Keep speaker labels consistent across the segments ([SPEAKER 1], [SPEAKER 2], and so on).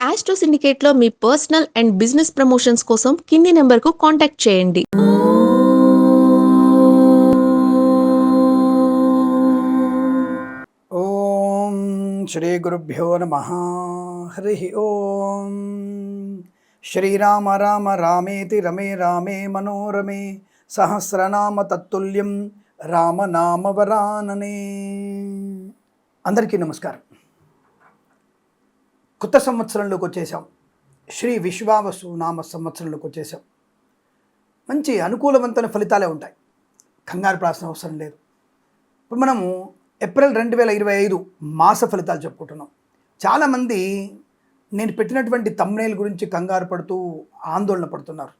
[SPEAKER 1] Astro సిండికేట్లో మీ personal and business promotions కోసం కింది నెంబర్కు కాంటాక్ట్ చేయండి.
[SPEAKER 2] ఓం శ్రీ గురుభ్యో నమ. హరి ఓం. శ్రీరామ రామ రామేతి రమే రామే మనోరమే సహస్రనామ తత్తుల్యం రామనామవరాననే అందరికీ నమస్కారం. కొత్త సంవత్సరంలోకి వచ్చేసాం శ్రీ విశ్వావసు నామ సంవత్సరంలోకి వచ్చేసాం మంచి అనుకూలవంతమైన ఫలితాలే ఉంటాయి. కంగారు ప్రాసిన అవసరం లేదు. ఇప్పుడు మనము ఏప్రిల్ రెండు వేల ఇరవై ఐదు మాస ఫలితాలు చెప్పుకుంటున్నాం. చాలామంది నేను పెట్టినటువంటి తమ్నేల్ గురించి కంగారు పడుతూ ఆందోళన పడుతున్నారు.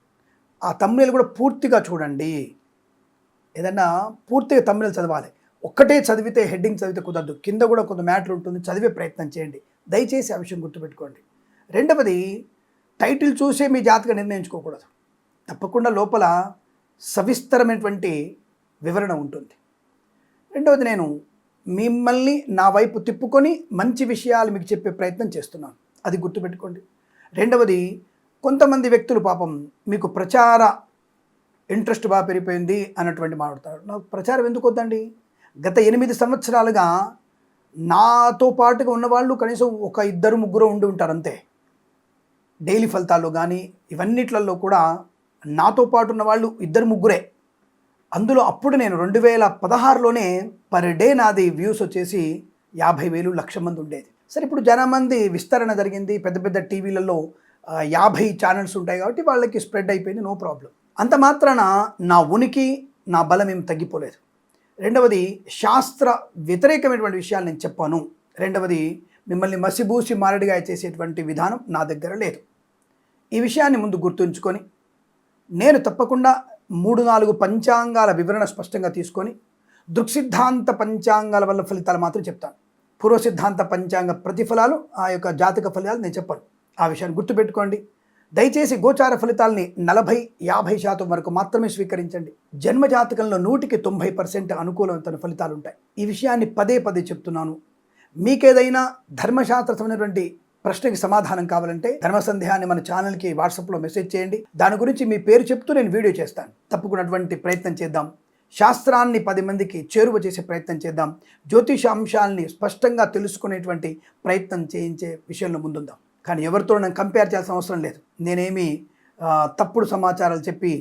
[SPEAKER 2] ఆ తమ్నేల్ కూడా పూర్తిగా చూడండి. ఏదన్నా పూర్తిగా తమ్నేల్ చదవాలి. ఒక్కటే చదివితే హెడ్డింగ్ చదివితే కుదరదు. కింద కూడా కొంత మ్యాటర్ ఉంటుంది. చదివే ప్రయత్నం చేయండి. దయచేసి ఆ విషయం గుర్తుపెట్టుకోండి. రెండవది టైటిల్ చూసే మీ జాతక నిర్ణయించుకోకూడదు. తప్పకుండా లోపల సవిస్తరమైనటువంటి వివరణ ఉంటుంది. రెండవది నేను మిమ్మల్ని నా వైపు తిప్పుకొని మంచి విషయాలు మీకు చెప్పే ప్రయత్నం చేస్తున్నాను. అది గుర్తుపెట్టుకోండి. రెండవది కొంతమంది వ్యక్తులు పాపం మీకు ప్రచార ఇంట్రెస్ట్ బాగా పెరిగిపోయింది అన్నటువంటి మాట్లాడతారు నాకు ప్రచారం ఎందుకు వద్దండి? గత ఎనిమిది సంవత్సరాలుగా నాతో పాటుగా ఉన్నవాళ్ళు కనీసం ఒక ఇద్దరు ముగ్గురు ఉండి ఉంటారు అంతే. డైలీ ఫలితాల్లో కానీ ఇవన్నిట్లలో కూడా నాతో పాటు ఉన్న వాళ్ళు ఇద్దరు ముగ్గురే. అందులో అప్పుడు నేను రెండు వేల పదహారులోనే పర్ డే నాది వ్యూస్ వచ్చేసి యాభై వేలు లక్ష మంది ఉండేది. సరే ఇప్పుడు జనమంది విస్తరణ జరిగింది. పెద్ద పెద్ద టీవీలలో యాభై ఛానల్స్ ఉంటాయి కాబట్టి వాళ్ళకి స్ప్రెడ్ అయిపోయింది నో ప్రాబ్లం. అంత మాత్రాన నా ఉనికి నా బలం ఏం తగ్గిపోలేదు. రెండవది శాస్త్ర వ్యతిరేకమైనటువంటి విషయాలు నేను చెప్పాను. రెండవది మిమ్మల్ని మసిబూసి మారడిగా చేసేటువంటి విధానం నా దగ్గర లేదు. ఈ విషయాన్ని ముందు గుర్తుంచుకొని నేను తప్పకుండా మూడు నాలుగు పంచాంగాల వివరణ స్పష్టంగా తీసుకొని దృక్సిద్ధాంత పంచాంగాల వల్ల ఫలితాలు మాత్రం చెప్తాను. పూర్వ సిద్ధాంత పంచాంగ ప్రతిఫలాలు ఆ యొక్క జాతక ఫలితాలు నేను చెప్పాను. ఆ విషయాన్ని గుర్తుపెట్టుకోండి. దయచేసి గోచార ఫలితాలని నలభై యాభై శాతం వరకు మాత్రమే స్వీకరించండి. జన్మజాతకంలో నూటికి తొంభై పర్సెంట్ అనుకూలమైన ఫలితాలు ఉంటాయి. ఈ విషయాన్ని పదే పదే చెప్తున్నాను. మీకేదైనా ధర్మశాస్త్ర సంబంధించినటువంటి ప్రశ్నకి సమాధానం కావాలంటే ధర్మ సందేహాన్ని మన ఛానల్కి వాట్సాప్లో మెసేజ్ చేయండి. దాని గురించి మీ పేరు చెప్తూ నేను వీడియో చేస్తాను. తప్పుకున్నటువంటి ప్రయత్నం చేద్దాం. శాస్త్రాన్ని పది మందికి చేరువ చేసే ప్రయత్నం చేద్దాం. జ్యోతిష అంశాలని స్పష్టంగా తెలుసుకునేటువంటి ప్రయత్నం చేయించే విషయంలో ముందుందాం. కానీ ఎవరితో నేను కంపేర్ చేయాల్సిన అవసరం లేదు. నేనేమి తప్పుడు సమాచారాలు చెప్పి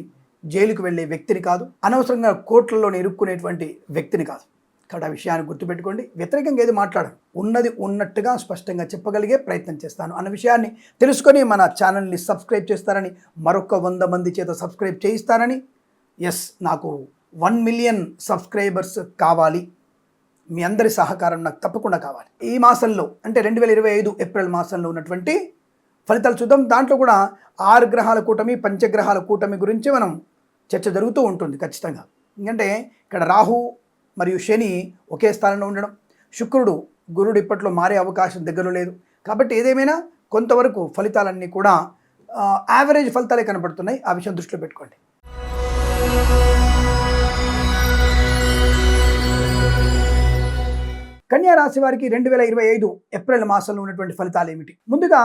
[SPEAKER 2] జైలుకు వెళ్ళే వ్యక్తిని కాదు అనవసరంగా కోర్టులలో ఇరుక్కునేటువంటి వ్యక్తిని కాదు. కాబట్టి ఆ విషయాన్ని గుర్తుపెట్టుకోండి. వ్యతిరేకంగా ఏది మాట్లాడను. ఉన్నది ఉన్నట్టుగా స్పష్టంగా చెప్పగలిగే ప్రయత్నం చేస్తాను. అన్న విషయాన్ని తెలుసుకొని మన ఛానల్ని సబ్స్క్రైబ్ చేస్తారని మరొక వంద మంది చేత సబ్స్క్రైబ్ చేయిస్తారని ఎస్ నాకు వన్ మిలియన్ సబ్స్క్రైబర్స్ కావాలి. మీ అందరి సహకారం నాకు తప్పకుండా కావాలి. ఈ మాసంలో అంటే రెండు వేల ఇరవై ఐదు ఏప్రిల్ మాసంలో ఉన్నటువంటి ఫలితాలు చూద్దాం. దాంట్లో కూడా ఆరు గ్రహాల కూటమి పంచగ్రహాల కూటమి గురించి మనం చర్చ జరుగుతూ ఉంటుంది ఖచ్చితంగా. ఎందుకంటే ఇక్కడ రాహు మరియు శని ఒకే స్థానంలో ఉండడం శుక్రుడు గురుడు ఇప్పట్లో మారే అవకాశం దగ్గర లేదు. కాబట్టి ఏదేమైనా కొంతవరకు ఫలితాలన్నీ కూడా యావరేజ్ ఫలితాలే కనబడుతున్నాయి. ఆ విషయం దృష్టిలో పెట్టుకోండి. కన్యా రాశి వారికి రెండు వేల ఇరవై ఐదు ఏప్రిల్ మాసంలో ఉన్నటువంటి ఫలితాలు ఏమిటి? ముందుగా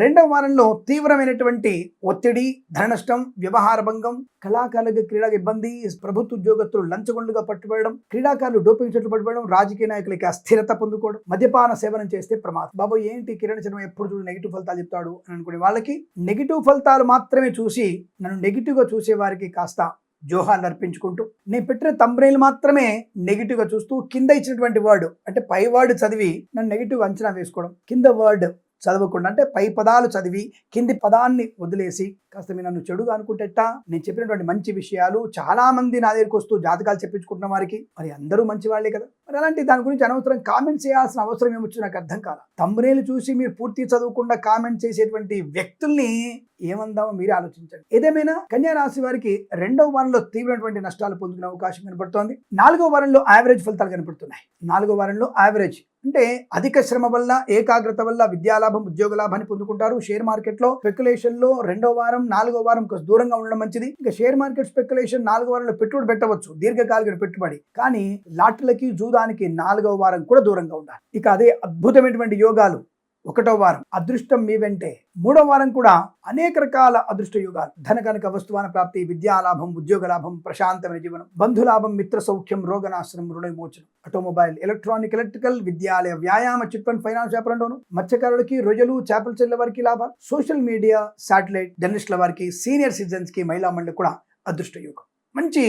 [SPEAKER 2] రెండవ వారంలో తీవ్రమైనటువంటి ఒత్తిడి ధన నష్టం వ్యవహార భంగం కళాకారులకు క్రీడా ఇబ్బంది ప్రభుత్వ ఉద్యోగస్తులు లంచగొండుగా పట్టుబడడం క్రీడాకారులు డోపింగ్ చెట్లు పట్టుబడడం రాజకీయ నాయకులకి అస్థిరత పొందుకోవడం మద్యపాన సేవనం చేస్తే ప్రమాదం. బాబు ఏంటి కిరణ్ శర్మ ఎప్పుడు చూడు నెగిటివ్ ఫలితాలు చెప్తాడు అని అనుకునే వాళ్ళకి నెగిటివ్ ఫలితాలు మాత్రమే చూసి నన్ను నెగిటివ్గా చూసే వారికి కాస్త జోహార్లు అర్పించుకుంటూ. నేను పెట్టిన తంబ్రైలు మాత్రమే నెగిటివ్గా చూస్తూ కింద ఇచ్చినటువంటి వర్డ్ అంటే పై వర్డ్ చదివి నన్ను నెగిటివ్ అంచనా వేసుకోవడం. కింద వర్డ్ చదవకుండా అంటే పై పదాలు చదివి కింది పదాన్ని వదిలేసి కాస్త మీరు నన్ను చెడుగా అనుకుంటేట నేను చెప్పినటువంటి మంచి విషయాలు చాలా మంది నా దగ్గరికి వస్తూ జాతకాలు చెప్పించుకుంటున్న వారికి మరి అందరూ మంచి వాళ్ళే కదా? మరి అలాంటి దాని గురించి అనవసరం కామెంట్ చేయాల్సిన అవసరం ఏమొచ్చు నాకు అర్థం కాల. తమ్మునేలు చూసి మీరు పూర్తి చదవకుండా కామెంట్ చేసేటువంటి వ్యక్తుల్ని ఏమందామో మీరే ఆలోచించండి. ఏదేమైనా కన్యా రాశి వారికి రెండవ వారంలో తీవ్రమైనటువంటి నష్టాలు పొందుకునే అవకాశం కనబడుతోంది నాలుగో వారంలో యావరేజ్ ఫలితాలు కనబడుతున్నాయి నాలుగో వారంలో యావరేజ్ అంటే అధిక శ్రమ వల్ల ఏకాగ్రత వల్ల విద్యాలాభం ఉద్యోగ లాభాన్ని పొందుకుంటారు. షేర్ మార్కెట్లో స్పెక్యులేషన్లో రెండో వారం నాలుగో వారం కొంచెం దూరంగా ఉండడం మంచిది. ఇంకా షేర్ మార్కెట్ స్పెక్యులేషన్ నాలుగో వారంలో పెట్టుబడి పెట్టవచ్చు. దీర్ఘకాలిక పెట్టుబడి. కానీ లాటరీలకి జూదానికి నాలుగవ వారం కూడా దూరంగా ఉండాలి. ఇక అదే అద్భుతమైనటువంటి యోగాలు. ఒకటో వారం. అదృష్టం మీ వెంటే. మూడో వారం కూడా అనేక రకాల అదృష్ట యుగాలు. ధన కనుక వస్తువాన ప్రాప్తి విద్యాలాభం ఉద్యోగ లాభం ప్రశాంతమైన జీవనం బంధులాభం మిత్ర సౌఖ్యం రోగనాశనం రుణ విమోచనం ఆటోమొబైల్ ఎలక్ట్రానిక్ ఎలక్ట్రికల్ విద్యాలయ వ్యాయామ చిట్ ఫండ్ ఫైనాన్స్ వ్యాపారంలోను మత్స్యకారులకి రొయ్యలు చేపల చెల్ల వారికి లాభాలు. సోషల్ మీడియా శాటిలైట్ జర్నలిస్టుల వారికి సీనియర్ సిటిజన్స్కి మహిళా మండలి కూడా అదృష్ట యుగం. మంచి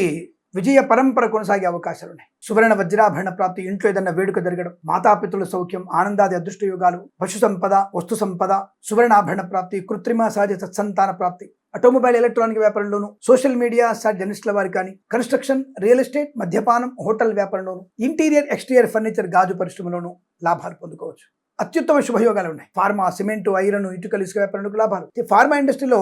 [SPEAKER 2] విజయ పరంపర కొనసాగే అవకాశాలు ఉన్నాయి. సువర్ణ వజ్రాభరణ ప్రాప్తి ఇంట్లో ఏదైనా వేడుక జరగడం మాతాపితుల సౌఖ్యం ఆనందాది అదృష్ట యోగాలు పశు సంపద వస్తు సంపద సువర్ణాభరణ ప్రాప్తి కృత్రిమ సహజ సత్సంతాన ప్రాప్తి ఆటోమొబైల్ ఎలక్ట్రానిక్ వ్యాపారంలోను సోషల్ మీడియా సాట్ జర్నలిస్టుల వారికి కానీ కన్స్ట్రక్షన్ రియల్ ఎస్టేట్ మద్యపానం హోటల్ వ్యాపారంలోను ఇంటీరియర్ ఎక్స్టీరియర్ ఫర్నిచర్ గాజు పరిశ్రమలోను లాభాలు పొందుకోవచ్చు. అత్యుత్తమ శుభయోగాలు ఉన్నాయి ఫార్మా సిమెంట్ ఐరన్ ఇటుకలు ఇసుక వ్యాపారాలకు లాభాలు. ఫార్మా ఇండస్ట్రీలో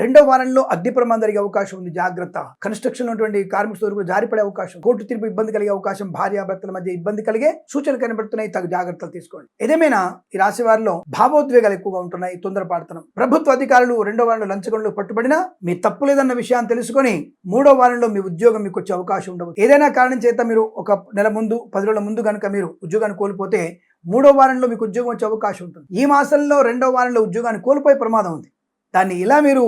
[SPEAKER 2] రెండో వారంలో అగ్ని ప్రమాదం జరిగే అవకాశం ఉంది. జాగ్రత్త. కన్స్ట్రక్షన్ ఉన్నటువంటి కార్మిక సోదరులు జారిపడే అవకాశం. కోర్టు తీర్పు ఇబ్బంది కలిగే అవకాశం. భార్యాభర్తల మధ్య ఇబ్బంది కలిగే సూచనలు కనబడుతున్నాయి. తగు జాగ్రత్తలు తీసుకోండి. ఏదేమైనా ఈ రాశి వారిలో భావోద్వేగాలు ఎక్కువగా ఉంటున్నాయి. తొందరపాడుతున్నాం ప్రభుత్వ అధికారులు రెండో వారంలో లంచగొండలు పట్టుబడినా మీ తప్పు లేదన్న విషయాన్ని తెలుసుకొని మూడో వారంలో మీ ఉద్యోగం మీకు వచ్చే అవకాశం ఉండవచ్చు. ఏదైనా కారణం చేత మీరు ఒక నెల ముందు పది రోజుల ముందు కనుక మీరు ఉద్యోగాన్ని కోల్పోతే మూడో వారంలో మీకు ఉద్యోగం వచ్చే అవకాశం ఉంటుంది. ఈ మాసంలో రెండో వారంలో ఉద్యోగాన్ని కోల్పోయే ప్రమాదం ఉంది. దాన్ని ఇలా మీరు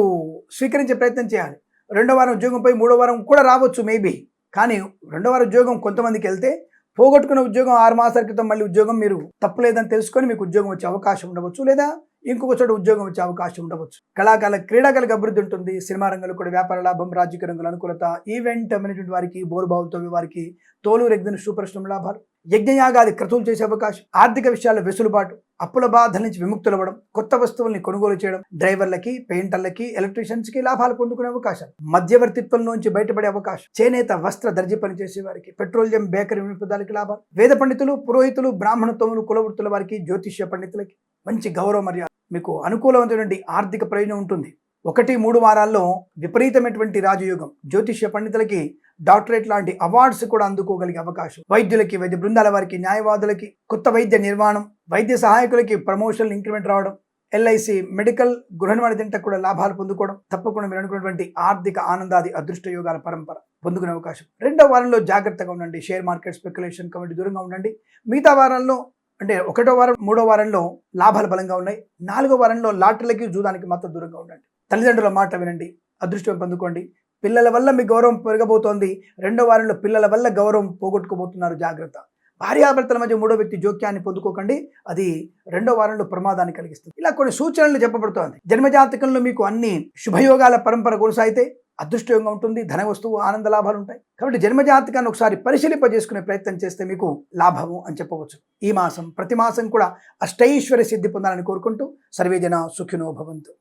[SPEAKER 2] స్వీకరించే ప్రయత్నం చేయాలి. రెండో వారం ఉద్యోగం పోయి మూడో వారం కూడా రావచ్చు మేబీ కానీ రెండో వారం ఉద్యోగం కొంతమందికి వెళ్తే పోగొట్టుకున్న ఉద్యోగం ఆరు మాసాల క్రితం మళ్ళీ ఉద్యోగం మీరు తప్పులేదని తెలుసుకొని మీకు ఉద్యోగం వచ్చే అవకాశం ఉండవచ్చు. లేదా ఇంకొక చోట ఉద్యోగం వచ్చే అవకాశం ఉండవచ్చు. కళాకాల క్రీడాకాలకు అభివృద్ధి ఉంటుంది. సినిమా రంగంలో కూడా వ్యాపార లాభం రాజకీయ రంగుల అనుకూలత ఈవెంట్ మేనేజ్మెంట్ వారికి బోరుబావులతో వారికి తోలు రెగ్గిన సూపరిశ్రమ లాభాలు. యజ్ఞయాగాది క్రతువులు చేసే అవకాశం ఆర్థిక విషయాల వెసులుబాటు అప్పుల బాధల నుంచి విముక్తులవ్వడం కొత్త వస్తువుల్ని కొనుగోలు చేయడం డ్రైవర్లకి పెయింటర్లకి ఎలక్ట్రీషియన్స్కి లాభాలు పొందుకునే అవకాశం మధ్యవర్తిత్వం నుంచి బయటపడే అవకాశం చేనేత వస్త్ర దర్జీ పనిచేసే వారికి పెట్రోలియం బేకరీ వినిపదాలకి లాభాలు వేద పండితులు పురోహితులు బ్రాహ్మణత్వములు కులవృత్తుల వారికి జ్యోతిష్య పండితులకి మంచి గౌరవ మర్యాద. మీకు అనుకూలమైనటువంటి ఆర్థిక ప్రయోజనం ఉంటుంది. ఒకటి మూడు వారాల్లో విపరీతమైనటువంటి రాజయోగం. జ్యోతిష్య పండితులకి డాక్టరేట్ లాంటి అవార్డ్స్ కూడా అందుకోగలిగే అవకాశం. వైద్యులకి వైద్య బృందాల వారికి న్యాయవాదులకి కొత్త వైద్య నిర్మాణం వైద్య సహాయకులకి ప్రమోషన్ ఇంక్రిమెంట్ రావడం ఎల్ఐసి మెడికల్ గృహ నిర్మాణ తింట కూడా లాభాలు పొందుకోవడం తప్పకుండా మీరు అనుకున్నటువంటి ఆర్థిక ఆనందాది అదృష్ట యోగాల పరంపర పొందుకునే అవకాశం. రెండో వారంలో జాగ్రత్తగా ఉండండి. షేర్ మార్కెట్ స్పెక్యులేషన్ కమిటీ దూరంగా ఉండండి. మిగతా వారంలో అంటే ఒకటో వారం మూడో వారంలో లాభాలు బలంగా ఉన్నాయి. నాలుగో వారంలో లాటరీలకి జూదానికి మాత్రం దూరంగా ఉండండి. తల్లిదండ్రుల మాట వినండి అదృష్టం పొందుకోండి. పిల్లల వల్ల మీ గౌరవం పెరగబోతోంది. రెండో వారంలో పిల్లల వల్ల గౌరవం పోగొట్టుకోబోతున్నారు జాగ్రత్త. భార్యాభర్తల మధ్య మూడో వ్యక్తి జోక్యాన్ని పొందుకోకండి. అది రెండో వారంలో ప్రమాదాన్ని కలిగిస్తుంది. ఇలా కొన్ని సూచనలు చెప్పబడుతోంది. జన్మజాతకంలో మీకు అన్ని శుభయోగాల పరంపర కొనసాగితే అదృష్టంగా ఉంటుంది ధన వస్తువు ఆనంద లాభాలు ఉంటాయి. కాబట్టి జన్మజాతకాన్ని ఒకసారి పరిశీలింపజేసుకునే ప్రయత్నం చేస్తే మీకు లాభము అని చెప్పవచ్చు. ఈ మాసం ప్రతి మాసం కూడా అష్టైశ్వర్య సిద్ధి పొందాలని కోరుకుంటూ సర్వేజన సుఖినో భవంతు.